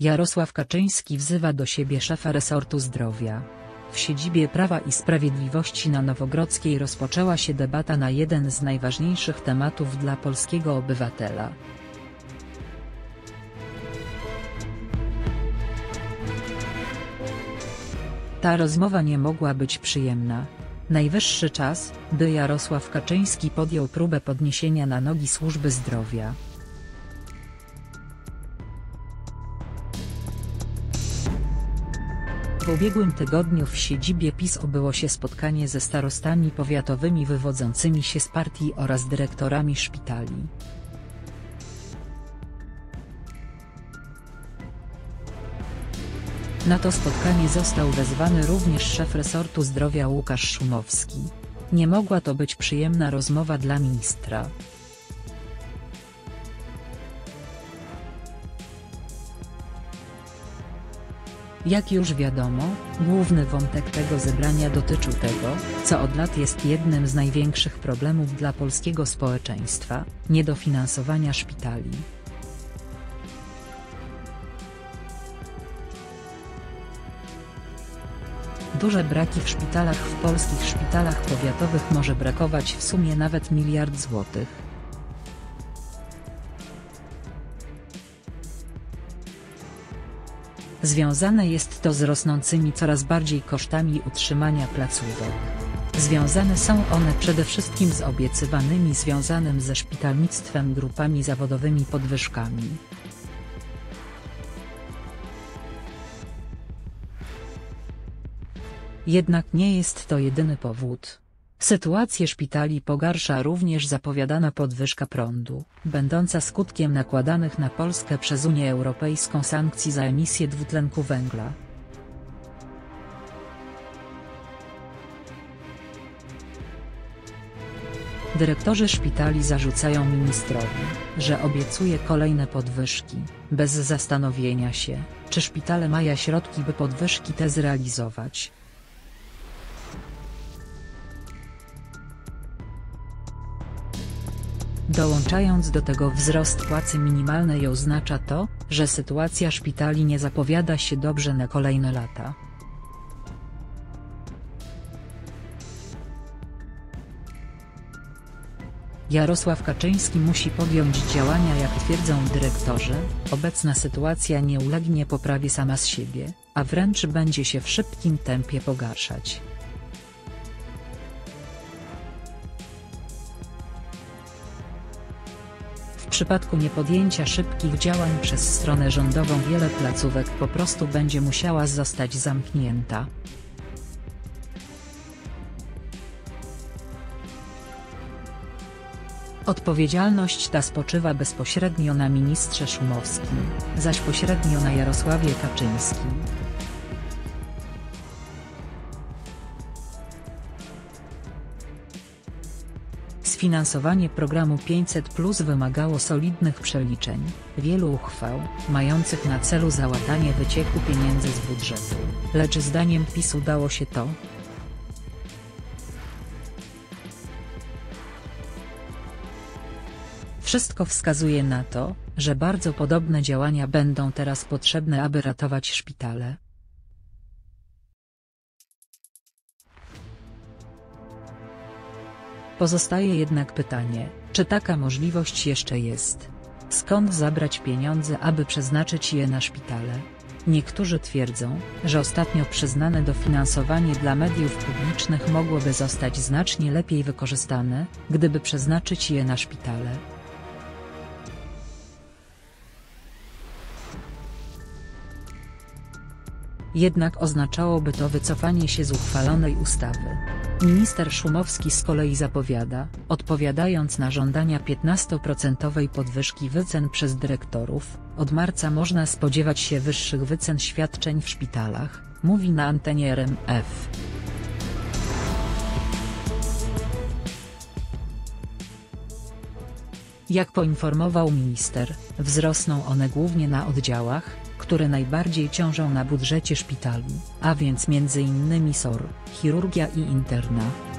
Jarosław Kaczyński wzywa do siebie szefa resortu zdrowia. W siedzibie Prawa i Sprawiedliwości na Nowogrodzkiej rozpoczęła się debata na jeden z najważniejszych tematów dla polskiego obywatela. Ta rozmowa nie mogła być przyjemna. Najwyższy czas, by Jarosław Kaczyński podjął próbę podniesienia na nogi służby zdrowia. W ubiegłym tygodniu w siedzibie PiS obyło się spotkanie ze starostami powiatowymi wywodzącymi się z partii oraz dyrektorami szpitali. Na to spotkanie został wezwany również szef resortu zdrowia Łukasz Szumowski. Nie mogła to być przyjemna rozmowa dla ministra. Jak już wiadomo, główny wątek tego zebrania dotyczył tego, co od lat jest jednym z największych problemów dla polskiego społeczeństwa, niedofinansowania szpitali. Duże braki w szpitalach W polskich szpitalach powiatowych może brakować w sumie nawet miliard złotych. Związane jest to z rosnącymi coraz bardziej kosztami utrzymania placówek. Związane są one przede wszystkim z obiecywanymi związanym ze szpitalnictwem grupami zawodowymi podwyżkami. Jednak nie jest to jedyny powód. Sytuację szpitali pogarsza również zapowiadana podwyżka prądu, będąca skutkiem nakładanych na Polskę przez Unię Europejską sankcji za emisję dwutlenku węgla. Dyrektorzy szpitali zarzucają ministrowi, że obiecuje kolejne podwyżki, bez zastanowienia się, czy szpitale mają środki by podwyżki te zrealizować. Dołączając do tego wzrost płacy minimalnej oznacza to, że sytuacja szpitali nie zapowiada się dobrze na kolejne lata. Jarosław Kaczyński musi podjąć działania jak twierdzą dyrektorzy, obecna sytuacja nie ulegnie poprawie sama z siebie, a wręcz będzie się w szybkim tempie pogarszać. Przypadku niepodjęcia szybkich działań przez stronę rządową wiele placówek po prostu będzie musiała zostać zamknięta. Odpowiedzialność ta spoczywa bezpośrednio na ministrze Szumowskim, zaś pośrednio na Jarosławie Kaczyńskim. Sfinansowanie programu 500 Plus wymagało solidnych przeliczeń, wielu uchwał, mających na celu załatanie wycieku pieniędzy z budżetu, lecz zdaniem PiS udało się to, Wszystko wskazuje na to, że bardzo podobne działania będą teraz potrzebne aby ratować szpitale. Pozostaje jednak pytanie, czy taka możliwość jeszcze jest? Skąd zabrać pieniądze aby przeznaczyć je na szpitale? Niektórzy twierdzą, że ostatnio przyznane dofinansowanie dla mediów publicznych mogłoby zostać znacznie lepiej wykorzystane, gdyby przeznaczyć je na szpitale. Jednak oznaczałoby to wycofanie się z uchwalonej ustawy. Minister Szumowski z kolei zapowiada, odpowiadając na żądania 15% podwyżki wycen przez dyrektorów, od marca można spodziewać się wyższych wycen świadczeń w szpitalach, mówi na antenie RMF. Jak poinformował minister, wzrosną one głównie na oddziałach, które najbardziej ciążą na budżecie szpitali, a więc m.in. SOR, chirurgia i interna.